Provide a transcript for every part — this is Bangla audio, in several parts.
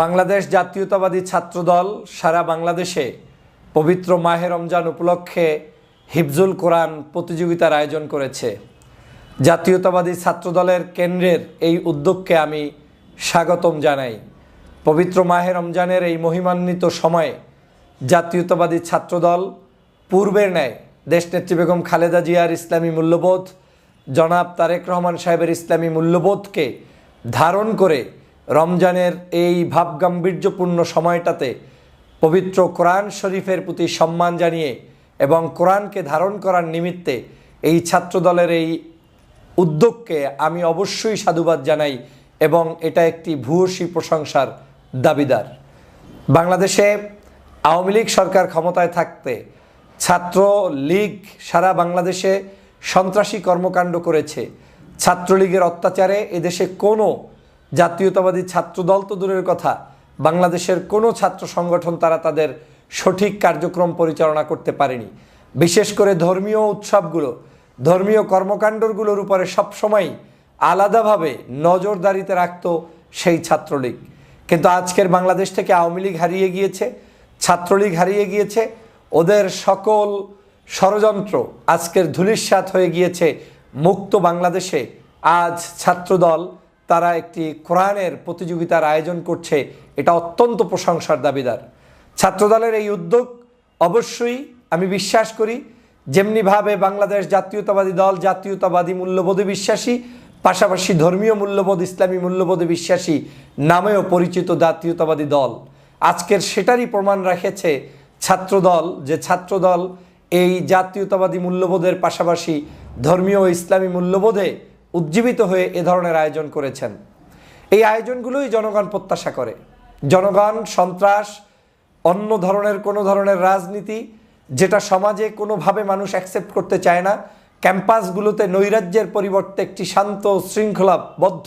বাংলাদেশ জাতীয়তাবাদী ছাত্রদল সারা বাংলাদেশে পবিত্র মাহে রমজান উপলক্ষে হিফজুল কোরআন প্রতিযোগিতার আয়োজন করেছে। জাতীয়তাবাদী ছাত্রদলের কেন্দ্রের এই উদ্যোগকে আমি স্বাগতম জানাই। পবিত্র মাহে রমজানের এই মহিমান্বিত সময়ে জাতীয়তাবাদী ছাত্রদল পূর্বের ন্যায় দেশনেত্রী বেগম খালেদা জিয়ার ইসলামী মূল্যবোধ, জনাব তারেক রহমান সাহেবের ইসলামী মূল্যবোধকে ধারণ করে রমজানের এই ভাবগাম্ভীর্যপূর্ণ সময়টাতে পবিত্র কোরআন শরীফের প্রতি সম্মান জানিয়ে এবং কোরআনকে ধারণ করার নিমিত্তে এই ছাত্রদলের এই উদ্যোগকে আমি অবশ্যই সাধুবাদ জানাই এবং এটা একটি ভূয়সী প্রশংসার দাবিদার। বাংলাদেশে আওয়ামী লীগ সরকার ক্ষমতায় থাকতে ছাত্র লীগ সারা বাংলাদেশে সন্ত্রাসী কর্মকাণ্ড করেছে। ছাত্রলীগের অত্যাচারে এদেশে কোনো জাতীয়তাবাদী ছাত্রদল তো দূরের কথা। বাংলাদেশের কোনো ছাত্র সংগঠন তারা তাদের সঠিক কার্যক্রম পরিচালনা করতে পারেনি। বিশেষ করে ধর্মীয় উৎসবগুলো, ধর্মীয় কর্মকাণ্ডগুলোর উপরে সবসময় আলাদাভাবে নজরদারিতে রাখত সেই ছাত্রলীগ। কিন্তু আজকের বাংলাদেশ থেকে আওয়ামী লীগ হারিয়ে গিয়েছে, ছাত্রলীগ হারিয়ে গিয়েছে, ওদের সকল ষড়যন্ত্র আজকের ধুলিস্বাত হয়ে গিয়েছে মুক্ত বাংলাদেশে। আজ ছাত্রদল তারা একটি কোরআনের প্রতিযোগিতার আয়োজন করছে, এটা অত্যন্ত প্রশংসার দাবিদার। ছাত্রদলের এই উদ্যোগ অবশ্যই আমি বিশ্বাস করি, যেমনিভাবে বাংলাদেশ জাতীয়তাবাদী দল জাতীয়তাবাদী মূল্যবোধে বিশ্বাসী, পাশাপাশি ধর্মীয় মূল্যবোধ, ইসলামী মূল্যবোধে বিশ্বাসী নামেও পরিচিত জাতীয়তাবাদী দল। আজকের সেটারই প্রমাণ রেখেছে ছাত্রদল, যে ছাত্রদল এই জাতীয়তাবাদী মূল্যবোধের পাশাপাশি ধর্মীয় ইসলামী মূল্যবোধে উজ্জীবিত হয়ে এ ধরনের আয়োজন করেছেন। এই আয়োজনগুলোই জনগণ প্রত্যাশা করে। জনগণ, সন্ত্রাস, অন্য ধরনের কোনো ধরনের রাজনীতি, যেটা সমাজে কোনোভাবে মানুষ অ্যাকসেপ্ট করতে চায় না ক্যাম্পাসগুলোতে নৈরাজ্যের পরিবর্তে একটি শান্ত, শৃঙ্খলাবদ্ধ,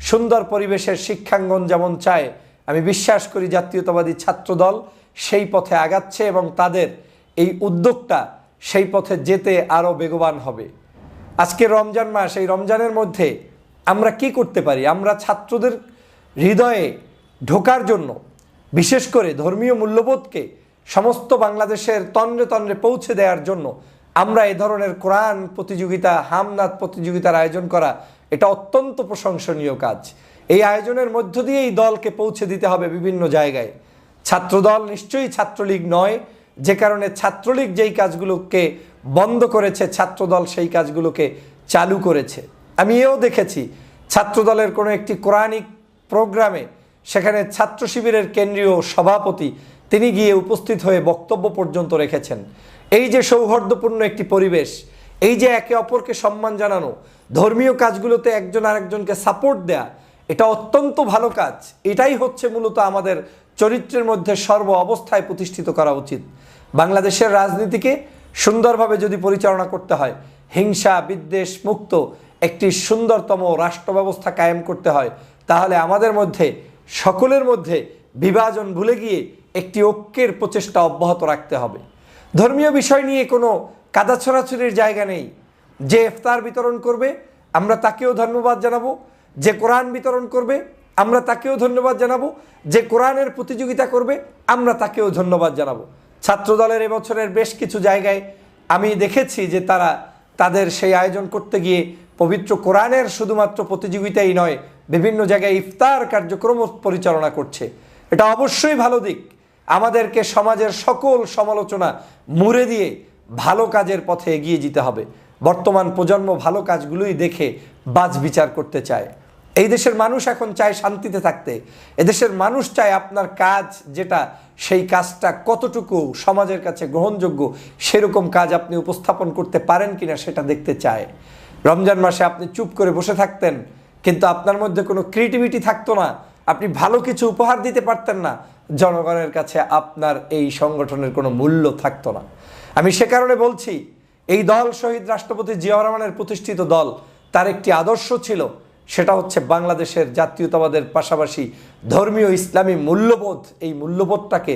সুন্দর পরিবেশের শিক্ষাঙ্গন যেমন চায়, আমি বিশ্বাস করি জাতীয়তাবাদী ছাত্রদল সেই পথে আগাচ্ছে এবং তাদের এই উদ্যোগটা সেই পথে যেতে আরও বেগবান হবে। আজকে রমজান মাস, এই রমজানের মধ্যে আমরা কি করতে পারি? আমরা ছাত্রদের হৃদয়ে ঢোকার জন্য, বিশেষ করে ধর্মীয় মূল্যবোধকে সমস্ত বাংলাদেশের তন্দ্রে তন্দ্রে পৌঁছে দেওয়ার জন্য আমরা এ ধরনের কোরআন প্রতিযোগিতা হামনাথ প্রতিযোগিতার আয়োজন করা এটা অত্যন্ত প্রশংসনীয় কাজ। এই আয়োজনের মধ্য দিয়ে এই দলকে পৌঁছে দিতে হবে বিভিন্ন জায়গায়। ছাত্রদল নিশ্চয়ই ছাত্রলীগ নয়, যে কারণে ছাত্রলীগ যেই কাজগুলোকে বন্ধ করেছে ছাত্রদল সেই কাজগুলোকে চালু করেছে। আমি এও দেখেছি ছাত্রদলের কোনো একটি কোরআনিক প্রোগ্রামে সেখানে ছাত্র শিবিরের কেন্দ্রীয় সভাপতি তিনি গিয়ে উপস্থিত হয়ে বক্তব্য পর্যন্ত রেখেছেন। এই যে সৌহার্দ্যপূর্ণ একটি পরিবেশ, এই যে একে অপরকে সম্মান জানানো, ধর্মীয় কাজগুলোতে একজন আরেকজনকে সাপোর্ট দেয়া, এটা অত্যন্ত ভালো কাজ। এটাই হচ্ছে মূলত আমাদের চরিত্রের মধ্যে সর্ব অবস্থায় প্রতিষ্ঠিত করা উচিত। বাংলাদেশের রাজনীতিকে সুন্দরভাবে যদি পরিচালনা করতে হয়, হিংসা, বিদ্বেষ মুক্ত একটি সুন্দরতম রাষ্ট্র ব্যবস্থা কায়েম করতে হয়, তাহলে আমাদের মধ্যে, সকলের মধ্যে বিভাজন ভুলে গিয়ে একটি ঐক্যের প্রচেষ্টা অব্যাহত রাখতে হবে। ধর্মীয় বিষয় নিয়ে কোনো কাদা ছড়াছড়ির জায়গা নেই। যে ইফতার বিতরণ করবে, আমরা তাকেও ধন্যবাদ জানাব। যে কোরআন বিতরণ করবে, আমরা তাকেও ধন্যবাদ জানাব। যে কোরআনের প্রতিযোগিতা করবে, আমরা তাকেও ধন্যবাদ জানাব। ছাত্রদলের এবছরের বেশ কিছু জায়গায় আমি দেখেছি যে তারা তাদের সেই আয়োজন করতে গিয়ে পবিত্র কোরআনের শুধুমাত্র প্রতিযোগিতাই নয়, বিভিন্ন জায়গায় ইফতার কার্যক্রম পরিচালনা করছে। এটা অবশ্যই ভালো দিক। আমাদেরকে সমাজের সকল সমালোচনা মুড়ে দিয়ে ভালো কাজের পথে এগিয়ে যেতে হবে। বর্তমান প্রজন্ম ভালো কাজগুলোই দেখে বাজ বিচার করতে চায়। এই দেশের মানুষ এখন চায় শান্তিতে থাকতে। এদেশের মানুষ চায় আপনার কাজ যেটা, সেই কাজটা কতটুকু সমাজের কাছে গ্রহণযোগ্য, সেরকম কাজ আপনি উপস্থাপন করতে পারেন কিনা সেটা দেখতে চায়। রমজান মাসে আপনি চুপ করে বসে থাকতেন, কিন্তু আপনার মধ্যে কোনো ক্রিয়েটিভিটি থাকতো না। আপনি ভালো কিছু উপহার দিতে পারতেন না। জনগণের কাছে আপনার এই সংগঠনের কোনো মূল্য থাকতো না। আমি সে কারণে বলছি, এই দল শহীদ রাষ্ট্রপতি জিয়াউর রহমানের প্রতিষ্ঠিত দল, তার একটি আদর্শ ছিল সেটা হচ্ছে বাংলাদেশের জাতীয়তাবাদের পাশাপাশি ধর্মীয় ইসলামী মূল্যবোধ। এই মূল্যবোধটাকে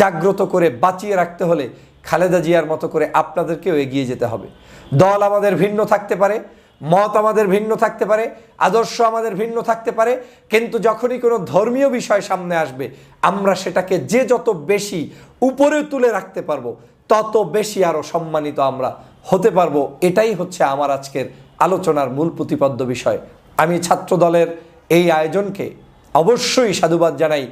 জাগ্রত করে বাঁচিয়ে রাখতে হলে খালেদা জিয়ার মতো করে আপনাদেরকেও এগিয়ে যেতে হবে। দল আমাদের ভিন্ন থাকতে পারে, মত আমাদের ভিন্ন থাকতে পারে, আদর্শ আমাদের ভিন্ন থাকতে পারে, কিন্তু যখনই কোনো ধর্মীয় বিষয় সামনে আসবে, আমরা সেটাকে যে যত বেশি উপরে তুলে রাখতে পারব, তত বেশি আরও সম্মানিত আমরা হতে পারব। এটাই হচ্ছে আমার আজকের আলোচনার মূল প্রতিপাদ্য বিষয়। আমি ছাত্র দলের এই আয়োজনকে অবশ্যই সাধুবাদ জানাই,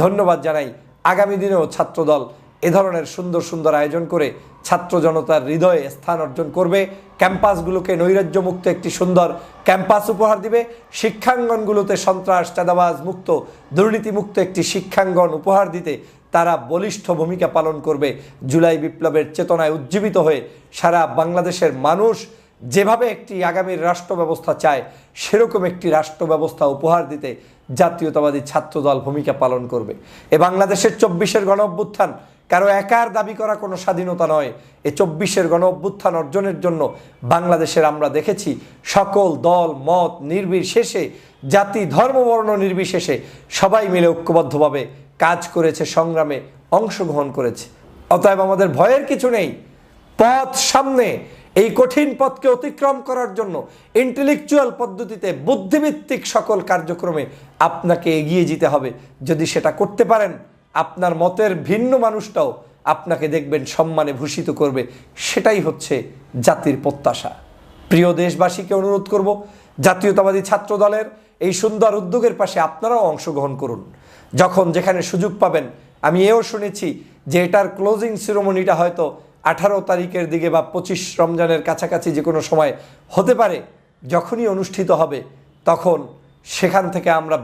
ধন্যবাদ জানাই। আগামী দিনেও ছাত্রদল এ ধরনের সুন্দর সুন্দর আয়োজন করে ছাত্র জনতার হৃদয়ে স্থান অর্জন করবে। ক্যাম্পাসগুলোকে নৈরাজ্যমুক্ত একটি সুন্দর ক্যাম্পাস উপহার দিবে। শিক্ষাঙ্গনগুলোতে সন্ত্রাস, চাঁদাবাজ মুক্ত, দুর্নীতিমুক্ত একটি শিক্ষাঙ্গন উপহার দিতে তারা বলিষ্ঠ ভূমিকা পালন করবে। জুলাই বিপ্লবের চেতনায় উজ্জীবিত হয়ে সারা বাংলাদেশের মানুষ যেভাবে একটি আগামীর রাষ্ট্র ব্যবস্থা চায়, সেরকম একটি রাষ্ট্র ব্যবস্থা উপহার দিতে জাতীয়তাবাদী ছাত্রদল ভূমিকা পালন করবে। এ বাংলাদেশের চব্বিশের গণ অভ্যুত্থান কারও একার দাবি করা কোনো স্বাধীনতা নয়। এ চব্বিশের গণ অভ্যুত্থান অর্জনের জন্য বাংলাদেশের আমরা দেখেছি সকল দল, মত, নির্বিশেষে জাতি, ধর্ম, বর্ণ নির্বিশেষে সবাই মিলে ঐক্যবদ্ধভাবে কাজ করেছে, সংগ্রামে অংশগ্রহণ করেছে। অতএব আমাদের ভয়ের কিছু নেই। পথ সামনে এই কঠিন পথকে অতিক্রম করার জন্য ইন্টেলেকচুয়াল পদ্ধতিতে বুদ্ধিভিত্তিক সকল কার্যক্রমে আপনাকে এগিয়ে যেতে হবে। যদি সেটা করতে পারেন, আপনার মতের ভিন্ন মানুষটাও আপনাকে দেখবেন সম্মানে ভূষিত করবে। সেটাই হচ্ছে জাতির প্রত্যাশা। প্রিয় দেশবাসীকে অনুরোধ করব, জাতীয়তাবাদী ছাত্র দলের এই সুন্দর উদ্যোগের পাশে আপনারাও অংশগ্রহণ করুন। যখন যেখানে সুযোগ পাবেন, আমি এও শুনেছি যে এটার ক্লোজিং সিরোমনিটা হয়তো আঠারো তারিখের দিকে বা পঁচিশ রমজানের কাছাকাছি যে কোনো সময় হতে পারে, যখনই অনুষ্ঠিত হবে, তখন সেখান থেকে আমরা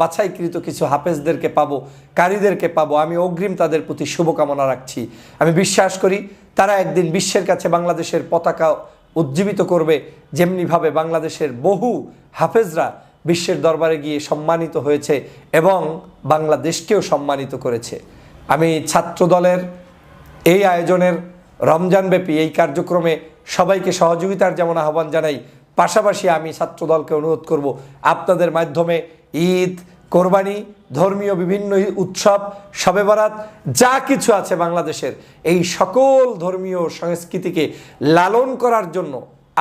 বাছাইকৃত কিছু হাফেজদেরকে পাবো, কারীদেরকে পাবো। আমি অগ্রিম তাদের প্রতি শুভকামনা রাখছি। আমি বিশ্বাস করি, তারা একদিন বিশ্বের কাছে বাংলাদেশের পতাকা উজ্জীবিত করবে, যেমনিভাবে বাংলাদেশের বহু হাফেজরা বিশ্বের দরবারে গিয়ে সম্মানিত হয়েছে এবং বাংলাদেশকেও সম্মানিত করেছে। আমি ছাত্র দলের এই আয়োজনের রমজানব্যাপী এই কার্যক্রমে সবাইকে সহযোগিতার যেমন আহ্বান জানাই, পাশাপাশি আমি ছাত্রদলকে অনুরোধ করব, আপনাদের মাধ্যমে ঈদ, কোরবানি, ধর্মীয় বিভিন্ন উৎসব, শবে বরাত, যা কিছু আছে বাংলাদেশের, এই সকল ধর্মীয় সংস্কৃতিকে লালন করার জন্য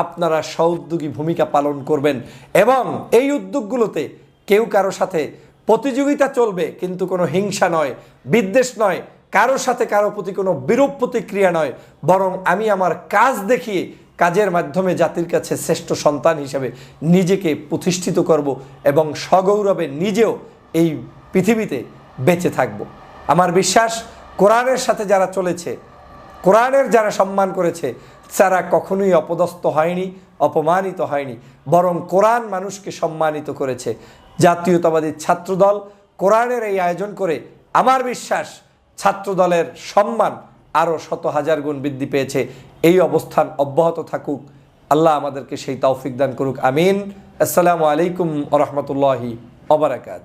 আপনারা সউদ্যোগী ভূমিকা পালন করবেন এবং এই উদ্যোগগুলোতে কেউ কারও সাথে প্রতিযোগিতা চলবে, কিন্তু কোনো হিংসা নয়, বিদ্বেষ নয় কারোর সাথে কারও প্রতি কোনো বিরূপ প্রতিক্রিয়া নয়, বরং আমি আমার কাজ দেখিয়ে কাজের মাধ্যমে জাতির কাছে শ্রেষ্ঠ সন্তান হিসেবে নিজেকে প্রতিষ্ঠিত করব এবং সগৌরবে নিজেও এই পৃথিবীতে বেঁচে থাকব। আমার বিশ্বাস, কোরআনের সাথে যারা চলেছে, কোরআনের যারা সম্মান করেছে, তারা কখনোই অপদস্থ হয়নি, অপমানিত হয়নি, বরং কোরআন মানুষকে সম্মানিত করেছে। জাতীয়তাবাদী ছাত্রদল কোরআনের এই আয়োজন করে, আমার বিশ্বাস ছাত্রদলের সম্মান আরও শত হাজার গুণ বৃদ্ধি পেয়েছে। এই অবস্থান অব্যাহত থাকুক। আল্লাহ আমাদেরকে সেই তৌফিক দান করুক। আমিন। আসসালামু আলাইকুম রহমতুল্লাহি অবরাকাত